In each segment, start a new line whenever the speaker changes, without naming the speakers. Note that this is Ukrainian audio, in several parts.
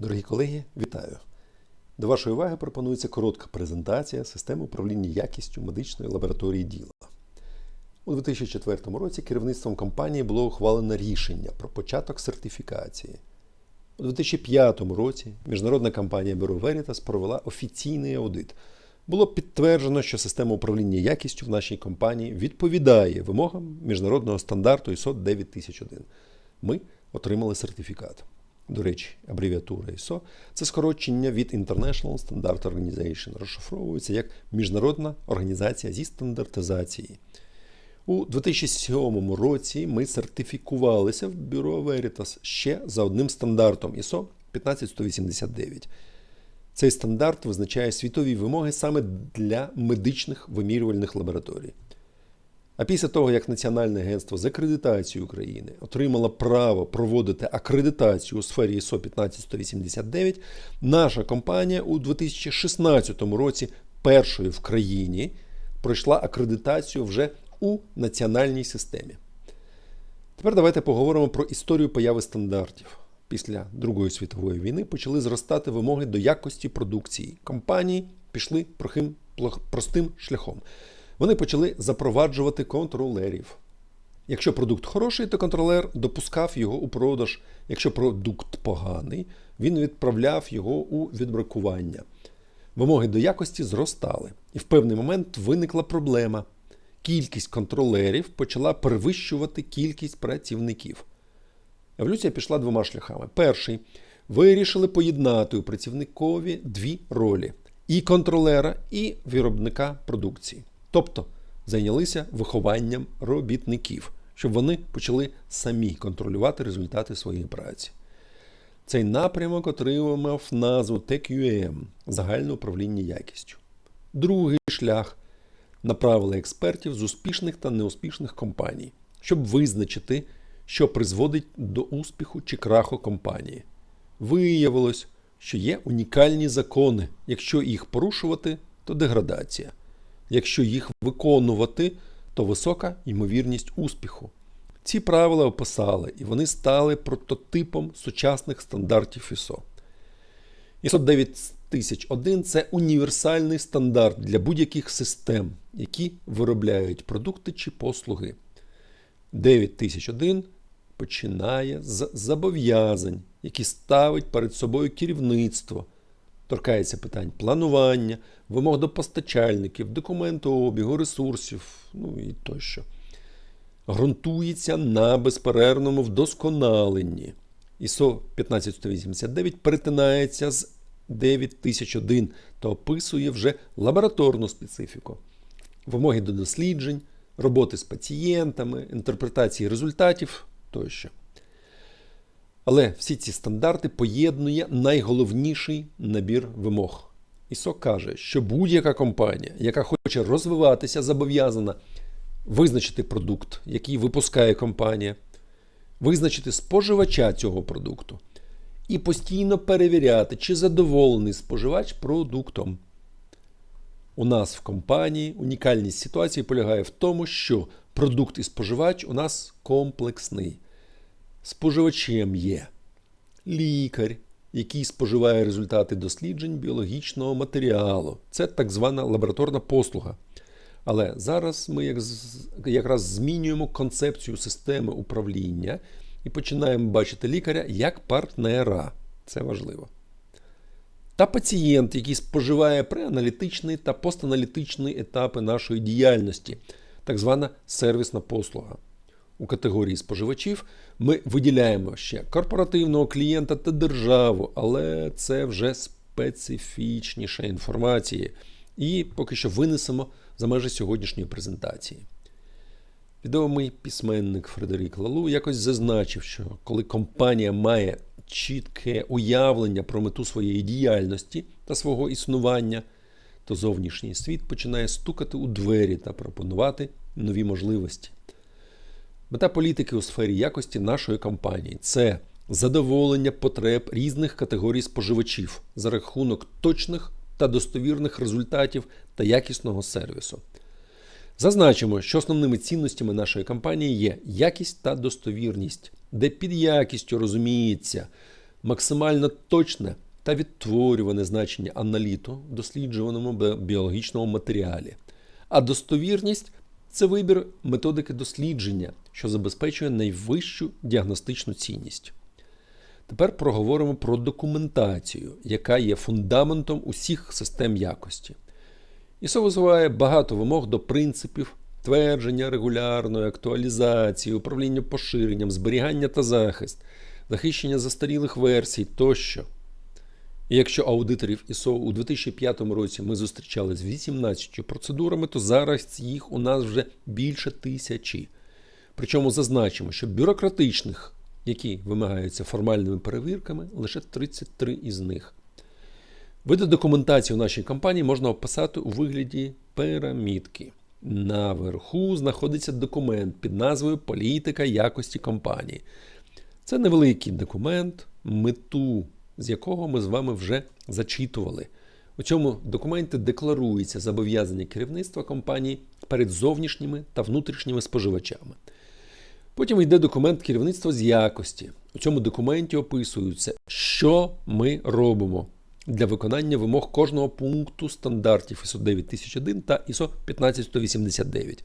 Дорогі колеги, вітаю! До вашої уваги пропонується коротка презентація системи управління якістю медичної лабораторії діла. У 2004 році керівництвом компанії було ухвалено рішення про початок сертифікації. У 2005 році міжнародна компанія Bureau Veritas провела офіційний аудит. Було підтверджено, що система управління якістю в нашій компанії відповідає вимогам міжнародного стандарту ISO 9001. Ми отримали сертифікат. До речі, абревіатура ISO – це скорочення від International Standard Organization, розшифровується як Міжнародна організація зі стандартизації. У 2007 році ми сертифікувалися в Бюро Veritas ще за одним стандартом ISO 15189. Цей стандарт визначає світові вимоги саме для медичних вимірювальних лабораторій. А після того, як Національне агентство з акредитацією України отримало право проводити акредитацію у сфері ISO 15189, наша компанія у 2016 році першою в країні пройшла акредитацію вже у національній системі. Тепер давайте поговоримо про історію появи стандартів. Після Другої світової війни почали зростати вимоги до якості продукції. Компанії пішли простим шляхом. Вони почали запроваджувати контролерів. Якщо продукт хороший, то контролер допускав його у продаж. Якщо продукт поганий, він відправляв його у відбракування. Вимоги до якості зростали, і в певний момент виникла проблема. Кількість контролерів почала перевищувати кількість працівників. Еволюція пішла двома шляхами. Перший вирішили поєднати у працівникові дві ролі: і контролера, і виробника продукції. Тобто зайнялися вихованням робітників, щоб вони почали самі контролювати результати своєї праці. Цей напрямок отримав назву TQM загальне управління якістю. Другий шлях направили експертів з успішних та неуспішних компаній, щоб визначити, що призводить до успіху чи краху компанії. Виявилось, що є унікальні закони. Якщо їх порушувати, то деградація. Якщо їх виконувати, то висока ймовірність успіху. Ці правила описали, і вони стали прототипом сучасних стандартів ISO. ISO 9001 це універсальний стандарт для будь-яких систем, які виробляють продукти чи послуги. 9001 починає з зобов'язань, які ставить перед собою керівництво. Торкається питань планування, вимог до постачальників, документообігу, ресурсів, ну і тощо. Ґрунтується на безперервному вдосконаленні. ISO 15189 перетинається з 9001 та описує вже лабораторну специфіку, вимоги до досліджень, роботи з пацієнтами, інтерпретації результатів тощо. Але всі ці стандарти поєднує найголовніший набір вимог. ISO каже, що будь-яка компанія, яка хоче розвиватися, зобов'язана визначити продукт, який випускає компанія, визначити споживача цього продукту і постійно перевіряти, чи задоволений споживач продуктом. У нас в компанії унікальність ситуації полягає в тому, що продукт і споживач у нас комплексний. Споживачем є лікар, який споживає результати досліджень біологічного матеріалу. Це так звана лабораторна послуга. Але зараз ми якраз змінюємо концепцію системи управління і починаємо бачити лікаря як партнера. Це важливо. Та пацієнт, який споживає преаналітичний та постаналітичний етапи нашої діяльності, так звана сервісна послуга. У категорії споживачів ми виділяємо ще корпоративного клієнта та державу, але це вже специфічніша інформація. І поки що винесемо за межі сьогоднішньої презентації. Відомий письменник Фредерік Лалу якось зазначив, що коли компанія має чітке уявлення про мету своєї діяльності та свого існування, то зовнішній світ починає стукати у двері та пропонувати нові можливості. Мета політики у сфері якості нашої компанії це задоволення потреб різних категорій споживачів за рахунок точних та достовірних результатів та якісного сервісу. Зазначимо, що основними цінностями нашої компанії є якість та достовірність, де під якістю розуміється максимально точне та відтворюване значення аналіту в досліджуваному біологічному матеріалі. А достовірність це вибір методики дослідження, що забезпечує найвищу діагностичну цінність. Тепер проговоримо про документацію, яка є фундаментом усіх систем якості. ISO висуває багато вимог до принципів твердження регулярної актуалізації, управління поширенням, зберігання та захист, захищення застарілих версій тощо. Якщо аудиторів ISO у 2005 році ми зустрічали з 18 процедурами, то зараз їх у нас вже більше тисячі. Причому зазначимо, що бюрократичних, які вимагаються формальними перевірками, лише 33 із них. Види документації у нашій компанії можна описати у вигляді пірамідки. Наверху знаходиться документ під назвою Політика якості компанії. Це невеликий документ, мету з якого ми з вами вже зачитували. У цьому документі декларується зобов'язання керівництва компанії перед зовнішніми та внутрішніми споживачами. Потім йде документ керівництва з якості. У цьому документі описується, що ми робимо для виконання вимог кожного пункту стандартів ISO 9001 та ISO 15189.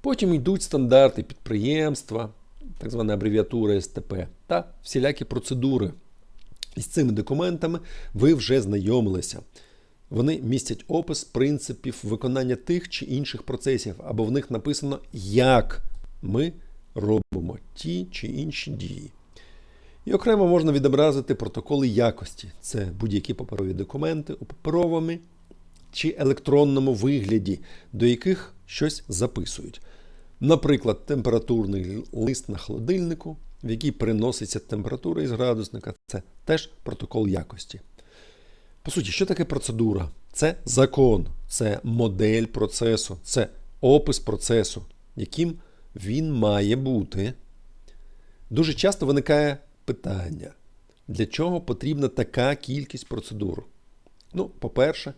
Потім йдуть стандарти підприємства, так звана абревіатура СТП, та всілякі процедури. І з цими документами ви вже знайомилися. Вони містять опис принципів виконання тих чи інших процесів, або в них написано, як ми робимо ті чи інші дії. І окремо можна відобразити протоколи якості. Це будь-які паперові документи у паперовому чи електронному вигляді, до яких щось записують. Наприклад, температурний лист на холодильнику, в який переноситься температура із градусника, це теж протокол якості. По суті, що таке процедура? Це закон, це модель процесу, це опис процесу, яким він має бути. Дуже часто виникає питання, для чого потрібна така кількість процедур? Ну, по-перше,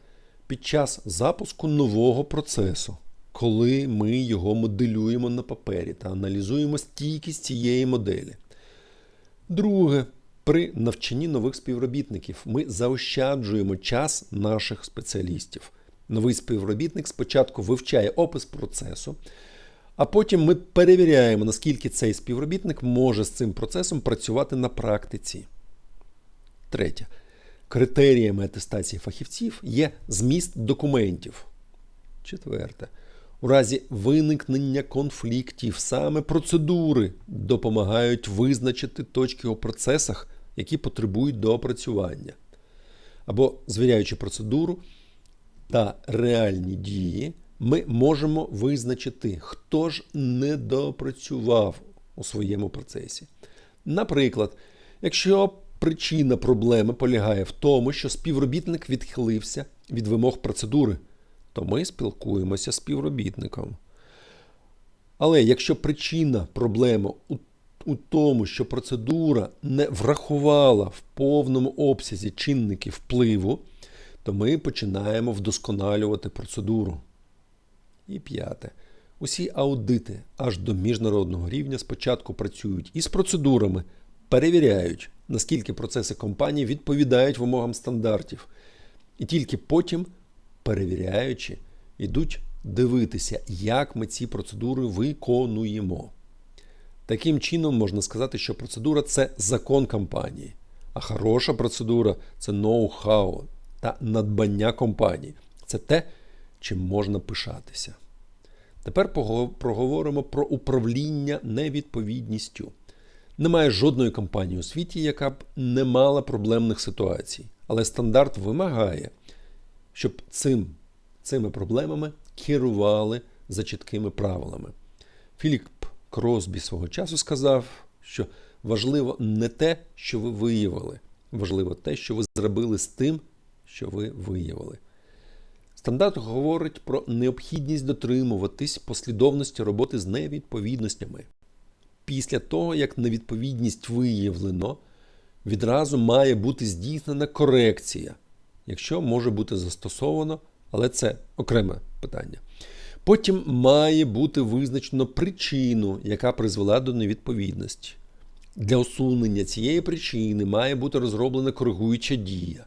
під час запуску нового процесу, коли ми його моделюємо на папері та аналізуємо стійкість цієї моделі. Друге, при навчанні нових співробітників ми заощаджуємо час наших спеціалістів. Новий співробітник спочатку вивчає опис процесу, а потім ми перевіряємо, наскільки цей співробітник може з цим процесом працювати на практиці. Третє. Критеріями атестації фахівців є зміст документів. Четверте. У разі виникнення конфліктів саме процедури допомагають визначити точки у процесах, які потребують доопрацювання. Або звіряючи процедуру та реальні дії, ми можемо визначити, хто ж не допрацював у своєму процесі. Наприклад, якщо причина проблеми полягає в тому, що співробітник відхилився від вимог процедури, то ми спілкуємося з співробітником. Але якщо причина проблеми у, у тому, що процедура не врахувала в повному обсязі чинники впливу, то ми починаємо вдосконалювати процедуру. І п'яте. Усі аудити аж до міжнародного рівня спочатку працюють із процедурами, перевіряють, наскільки процеси компанії відповідають вимогам стандартів. І тільки потім, перевіряючи, йдуть дивитися, як ми ці процедури виконуємо. Таким чином, можна сказати, що процедура це закон компанії, а хороша процедура це ноу-хау та надбання компанії. Це те, чим можна пишатися. Тепер проговоримо про управління невідповідністю. Немає жодної компанії у світі, яка б не мала проблемних ситуацій. Але стандарт вимагає, щоб цим, цими проблемами керували за чіткими правилами. Філіп Кросбі свого часу сказав, що важливо не те, що ви виявили, важливо те, що ви зробили з тим, що ви виявили. Стандарт говорить про необхідність дотримуватись послідовності роботи з невідповідностями. Після того, як невідповідність виявлено, відразу має бути здійснена корекція, якщо може бути застосовано, але це окреме питання. Потім має бути визначено причину, яка призвела до невідповідності. Для усунення цієї причини має бути розроблена коригуюча дія,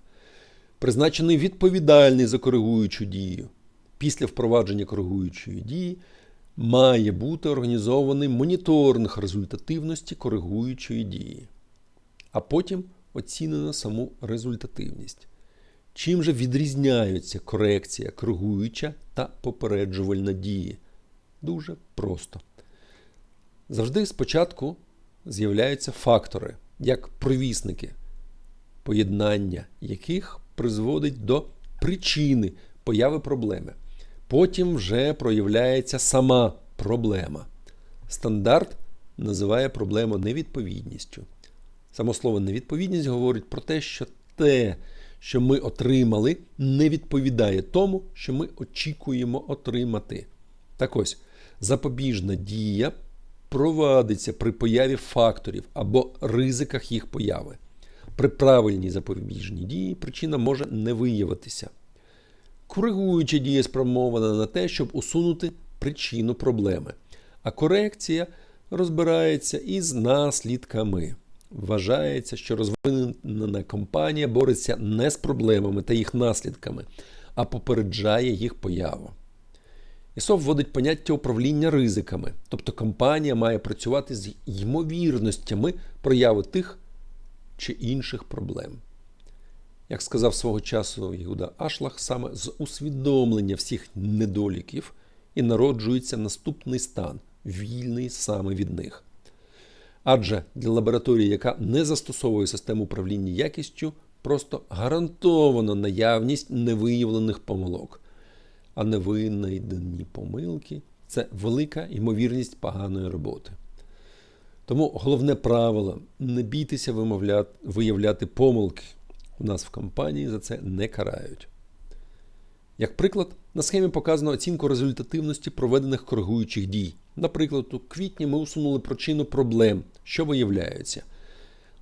призначений відповідальний за коригуючу дію. Після впровадження коригуючої дії має бути організований моніторинг результативності коригуючої дії, а потім оцінено саму результативність. Чим же відрізняються корекція, коригуюча та попереджувальна дії? Дуже просто. Завжди спочатку з'являються фактори, як провісники, поєднання яких призводить до причини появи проблеми. Потім вже проявляється сама проблема. Стандарт називає проблему невідповідністю. Само слово невідповідність говорить про те, що те, що ми отримали, не відповідає тому, що ми очікуємо отримати. Так ось, запобіжна дія провадиться при появі факторів або ризиках їх появи. При правильній запобіжній дії причина може не виявитися. Коригуюча дія спрямована на те, щоб усунути причину проблеми, а корекція розбирається із наслідками. Вважається, що розвинена компанія бореться не з проблемами та їх наслідками, а попереджає їх появу. ІСО вводить поняття управління ризиками, тобто компанія має працювати з ймовірностями прояви тих чи інших проблем. Як сказав свого часу Іуда Ашлах, саме з усвідомлення всіх недоліків і народжується наступний стан, вільний саме від них. Адже для лабораторії, яка не застосовує систему управління якістю, просто гарантовано наявність невиявлених помилок. А невинайдені помилки це велика ймовірність поганої роботи. Тому головне правило не бійтеся виявляти помилки. У нас в компанії за це не карають. Як приклад, на схемі показано оцінку результативності проведених коригуючих дій. Наприклад, у квітні ми усунули причину проблем, що виявляються.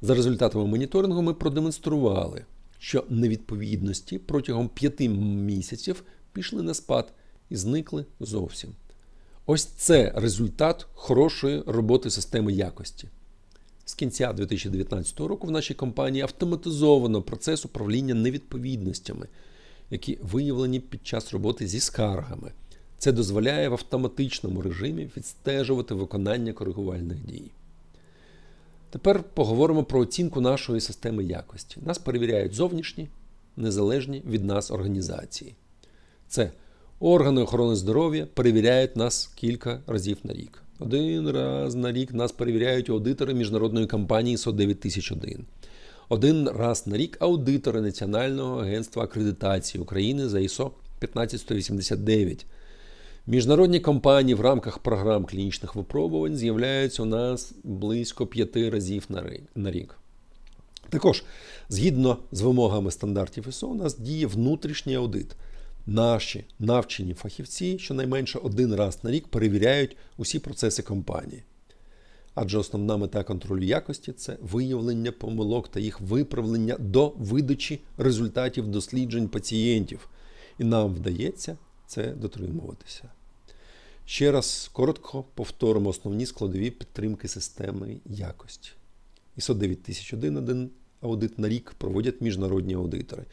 За результатами моніторингу ми продемонстрували, що невідповідності протягом 5 місяців пішли на спад і зникли зовсім. Ось це результат хорошої роботи системи якості. З кінця 2019 року в нашій компанії автоматизовано процес управління невідповідностями, які виявлені під час роботи зі скаргами. Це дозволяє в автоматичному режимі відстежувати виконання коригувальних дій. Тепер поговоримо про оцінку нашої системи якості. Нас перевіряють зовнішні, незалежні від нас організації. Це органи охорони здоров'я перевіряють нас кілька разів на рік. Один раз на рік нас перевіряють аудитори міжнародної компанії ISO 9001. Один раз на рік аудитори Національного агентства акредитації України за ISO 15189. Міжнародні компанії в рамках програм клінічних випробувань з'являються у нас близько п'яти разів на рік. Також, згідно з вимогами стандартів ISO, у нас діє внутрішній аудит. Наші навчені фахівці щонайменше один раз на рік перевіряють усі процеси компанії. Адже основна мета контролю якості це виявлення помилок та їх виправлення до видачі результатів досліджень пацієнтів. І нам вдається це дотримуватися. Ще раз коротко повторимо основні складові підтримки системи якості. ISO 9001 один аудит на рік проводять міжнародні аудитори.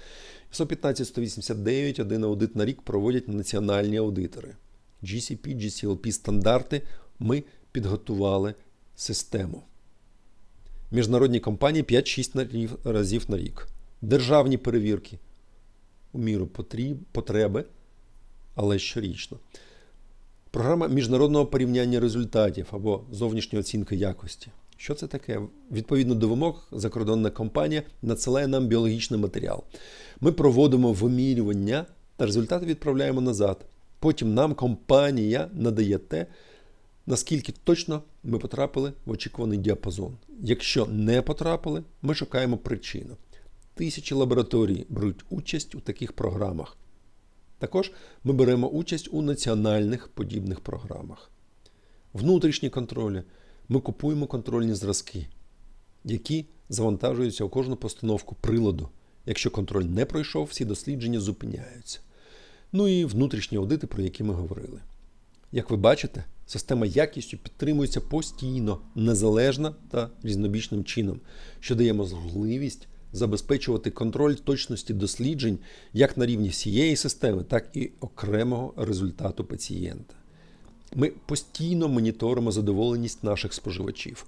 ISO 15189 один аудит на рік проводять національні аудитори. GCP, GCLP стандарти ми підготували систему. Міжнародні компанії 5-6 разів на рік. Державні перевірки у міру потреби, але щорічно. Програма міжнародного порівняння результатів або зовнішньої оцінки якості. Що це таке? Відповідно до вимог, закордонна компанія надсилає нам біологічний матеріал. Ми проводимо вимірювання та результати відправляємо назад. Потім нам компанія надає те, наскільки точно ми потрапили в очікуваний діапазон. Якщо не потрапили, ми шукаємо причину. Тисячі лабораторій беруть участь у таких програмах. Також ми беремо участь у національних подібних програмах. Внутрішні контролі. Ми купуємо контрольні зразки, які завантажуються у кожну постановку приладу. Якщо контроль не пройшов, всі дослідження зупиняються. Ну і внутрішні аудити, про які ми говорили. Як ви бачите, Система якістю підтримується постійно, незалежно та різнобічним чином, що дає можливість забезпечувати контроль точності досліджень як на рівні всієї системи, так і окремого результату пацієнта. Ми постійно моніторимо задоволеність наших споживачів.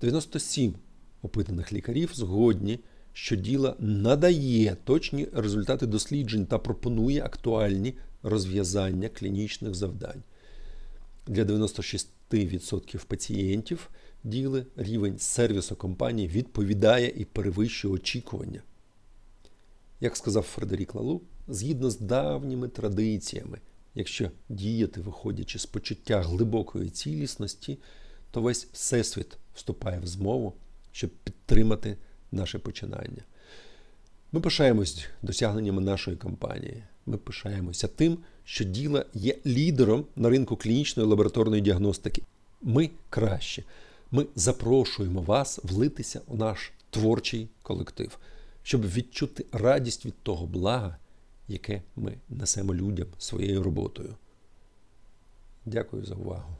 97 опитаних лікарів згодні, що діла надає точні результати досліджень та пропонує актуальні розв'язання клінічних завдань. Для 96% пацієнтів діли рівень сервісу компанії відповідає і перевищує очікування. Як сказав Фредерік Лалу, згідно з давніми традиціями, якщо діяти, виходячи з почуття глибокої цілісності, то весь Всесвіт вступає в змову, щоб підтримати наше починання. Ми пишаємось досягненнями нашої компанії. Ми пишаємося тим, що діла є лідером на ринку клінічної лабораторної діагностики. Ми краще. Ми запрошуємо вас влитися у наш творчий колектив, щоб відчути радість від того блага, яке ми несемо людям своєю роботою. Дякую за увагу.